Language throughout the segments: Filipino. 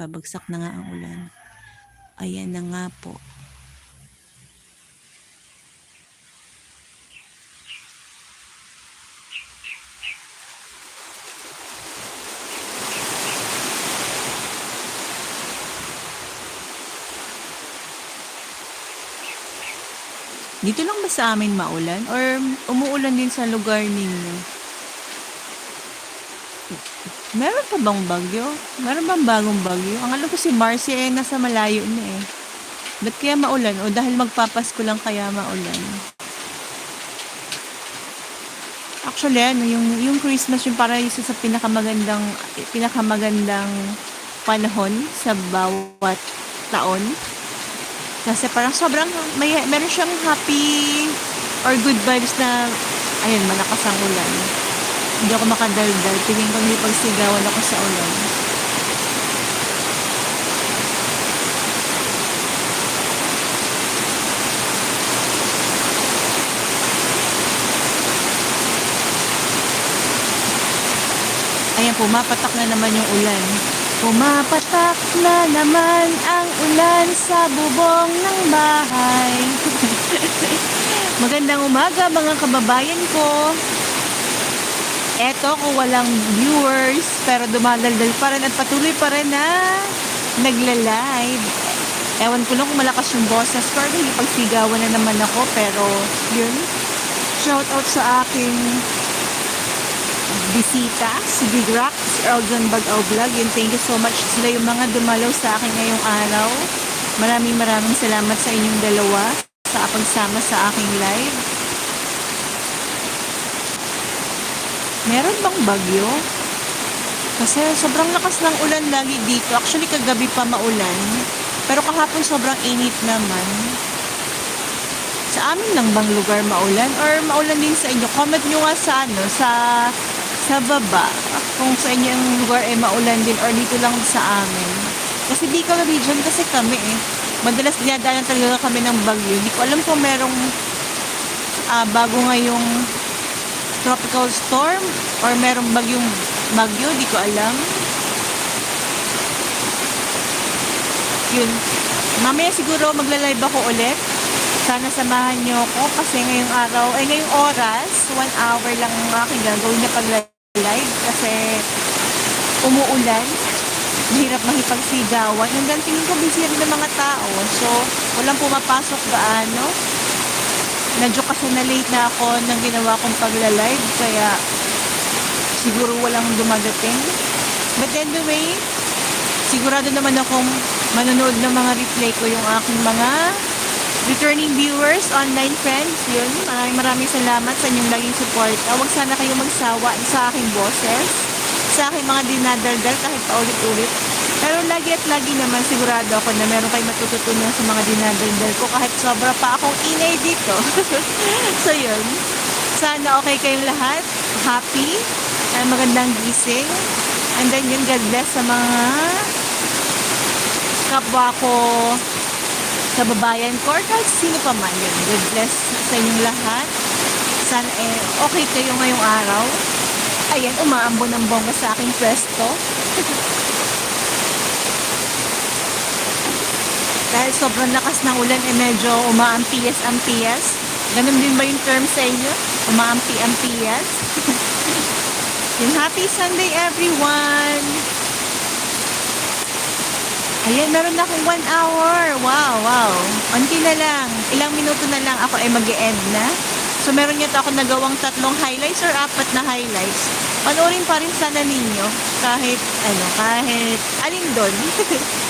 Babagsak na nga ang ulan. Ayan na nga po. Dito lang ba sa amin maulan? Or umuulan din sa lugar ninyo? Meron pa bang bagyo? Meron bang bagong bagyo? Ang alam ko si Marcy eh, nasa malayo na eh. Ba't kaya maulan? O dahil magpapasko lang kaya maulan? Actually, ano, yung, yung Christmas, yung para isa sa pinakamagandang, pinakamagandang panahon sa bawat taon. Kasi parang sobrang, may, meron siyang happy or good vibes na, ayun, malakas ang ulan. Hindi ako makadaldal. Tingin ko hindi pagsigawan ako sa ulan. Ayan, pumapatak na naman yung ulan. Pumapatak na naman ang ulan sa bubong ng bahay. Magandang umaga mga kababayan ko. Eto kung walang viewers pero dumadaldal pa rin at patuloy pa rin na nagla-live. Ewan ko lang kung malakas yung boses ko hindi pagsigawan na naman ako pero yun. Shout out sa aking bisita, si Big Rock, si Eljon Bagaw Vlog. Yun, thank you so much. Sila yung mga dumalaw sa akin ngayong araw. Maraming maraming salamat sa inyong dalawa sa pagsama sa aking live. Meron bang bagyo? Kasi sobrang lakas ng ulan lagi dito. Actually, kagabi pa maulan. Pero kahapon sobrang init naman. Sa amin lang bang lugar maulan? Or maulan din sa inyo? Comment nyo nga sa ano, sa sa baba. Kung sa inyo ang lugar ay maulan din or dito lang sa amin. Kasi Bicol region kasi kami eh. Madalas dinadaanan talaga kami ng bagyo. Hindi ko alam kung merong ah, bago ngayong tropical storm or merong bagyong bagyo, di ko alam. Yun. Mamaya siguro magla-live ako ulit. Sana samahan nyo ako kasi ngayong araw, ay ngayong oras, one hour lang ang aking gagawin na pag-live kasi umuulan. Mahirap makipagsigawan. Hanggang tingin ko busy rin ng mga tao. So, walang pumapasok gaano. Medyo kasi na late na ako nang ginawa kong pagla-live. Kaya, siguro walang dumadating. But anyway, sigurado naman akong manonood ng mga replay ko yung aking mga returning viewers, online friends, yun. Maraming maraming salamat sa inyong laging support. Huwag sana kayong magsawa sa aking boses, sa aking mga dinadaldal kahit paulit-ulit. Pero lagi at lagi naman sigurado ako na meron kayong matututunan sa mga dinadaldal ko kahit sobra pa akong inay dito. so yun. Sana okay kayong lahat. Happy. Uh, magandang gising. And then yun, God bless sa mga kapwa ko kababayan ko or kahit sino pa man yun. God bless sa inyong lahat. Sana eh, okay kayo ngayong araw. Ayan, umaambon ng bongga sa aking pwesto. Dahil sobrang lakas ng ulan, eh medyo umaampias-ampias. Ganun din ba yung term sa inyo? Umaampi-ampias? yung happy Sunday everyone! Ayan, meron na akong one hour. Wow, wow. Unti na lang. Ilang minuto na lang ako ay mag end na. So, meron yata ako nagawang tatlong highlights or apat na highlights. Panoorin pa rin sana ninyo. Kahit, ano, kahit alin doon.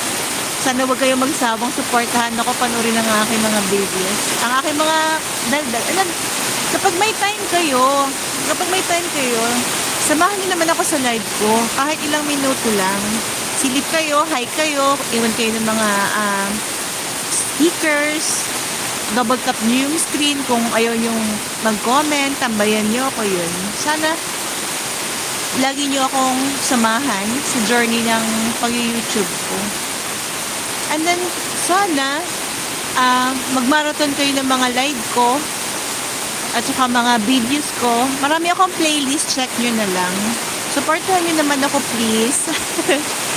sana wag kayo magsawang supportahan ako panoorin ang aking mga videos. Ang aking mga daldal. Alam, kapag may time kayo, kapag may time kayo, samahan niyo naman ako sa live ko. Kahit ilang minuto lang silip kayo, hi kayo, iwan kayo ng mga uh, stickers, double tap nyo yung screen kung ayaw yung mag-comment, tambayan nyo ako yun. Sana lagi nyo akong samahan sa journey ng pag-YouTube ko. And then, sana uh, mag-marathon kayo ng mga live ko at saka mga videos ko. Marami akong playlist, check nyo na lang. Supportahan nyo naman ako please.